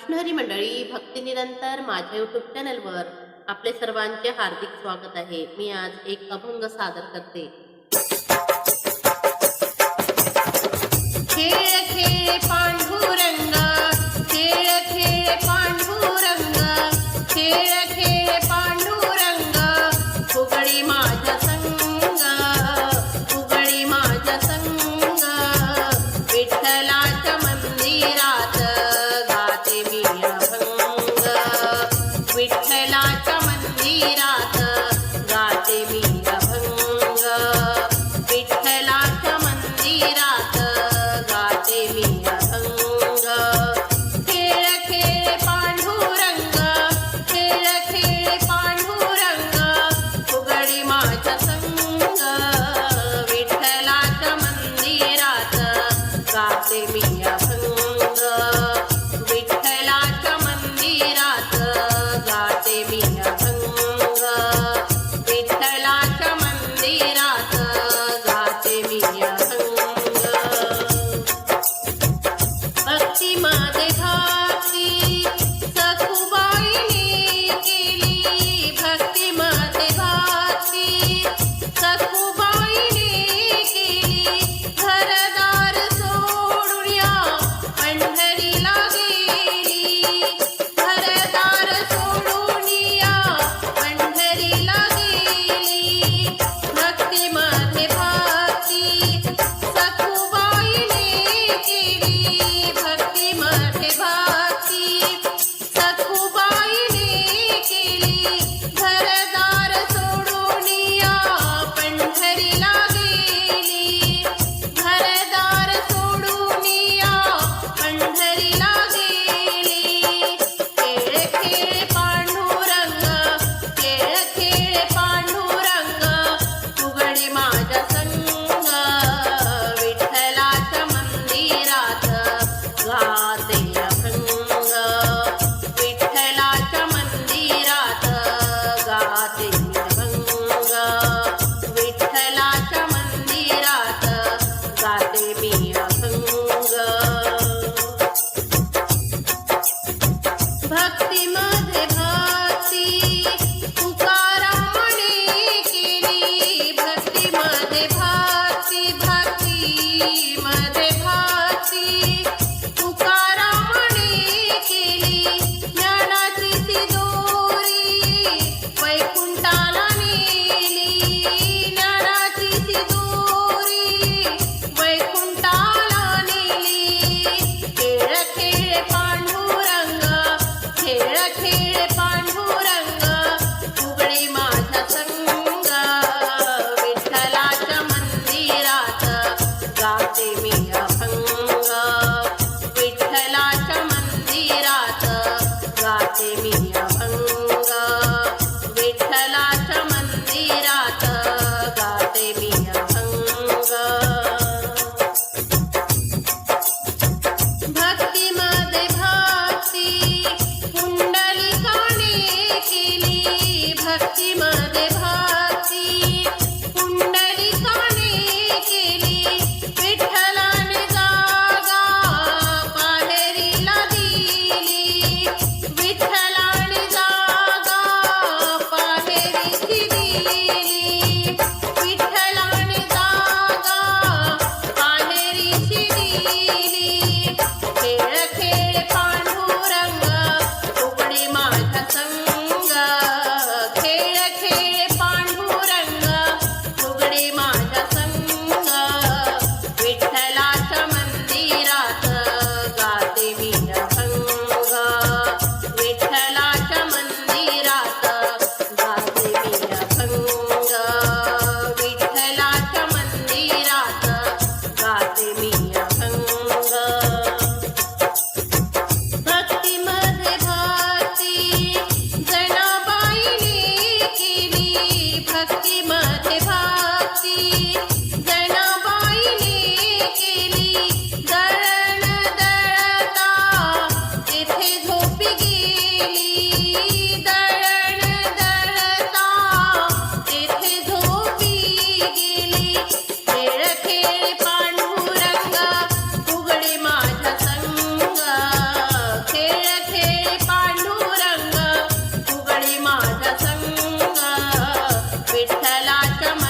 कृष्णहरी मंडळी भक्तीनिरंतर माझ्या युट्यूब चॅनलवर आपले सर्वांचे हार्दिक स्वागत आहे. मी आज एक अभंग सादर करते. me up स्थलाटम